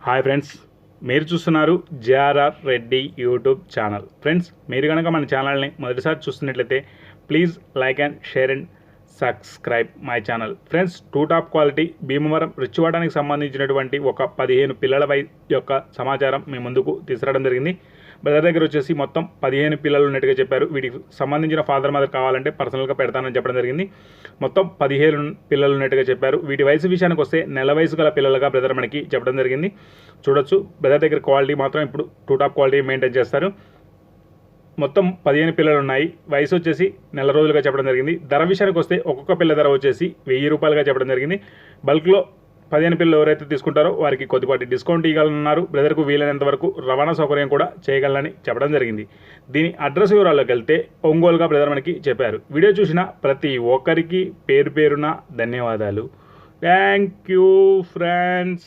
Hi friends మీరు చూస్తున్నారు JRR Reddy YouTube channel. Friends మీరు కనుక మన ఛానల్ని మొదటిసారి చూస్తున్నట్లయితే please like and share and subscribe my channel. Friends two top quality Bhimavaram రిచ్చివాడానికి సంబంధించినటువంటి ఒక పదిహేను పిల్లల వై యొక్క సమాచారం మీ ముందుకు తీసుకురావడం జరిగింది. బ్రదర్ దగ్గర వచ్చేసి మొత్తం పదిహేను పిల్లలు ఉన్నట్టుగా చెప్పారు. వీటికి సంబంధించిన ఫాదర్ మదర్ కావాలంటే పర్సనల్గా పెడతానని చెప్పడం జరిగింది. మొత్తం పదిహేను పిల్లలు ఉన్నట్టుగా చెప్పారు. వీటి వయసు విషయానికి వస్తే నెల వయసు గల పిల్లలుగా బ్రదర్ మనకి చెప్పడం జరిగింది. చూడొచ్చు బ్రదర్ దగ్గర క్వాలిటీ మాత్రం ఇప్పుడు టూ టాప్ క్వాలిటీ మెయింటైన్ చేస్తారు. మొత్తం పదిహేను పిల్లలు ఉన్నాయి వయసు వచ్చేసి నెల రోజులుగా చెప్పడం జరిగింది. ధర విషయానికి వస్తే ఒక్కొక్క పిల్ల ధర వచ్చేసి వెయ్యి రూపాయలుగా చెప్పడం జరిగింది. బల్క్లో పదిహేను పిల్లలు ఎవరైతే తీసుకుంటారో వారికి కొద్దిపాటి డిస్కౌంట్ ఇవ్వాలన్నారు. బ్రదర్కు వీలైనంత వరకు రవాణా సౌకర్యం కూడా చేయగలనని చెప్పడం జరిగింది. దీని అడ్రస్ వివరాల్లోకి వెళ్తే ఒంగోలుగా బ్రదర్ మనకి చెప్పారు. వీడియో చూసిన ప్రతి ఒక్కరికి పేరు పేరున ధన్యవాదాలు. Thank you friends.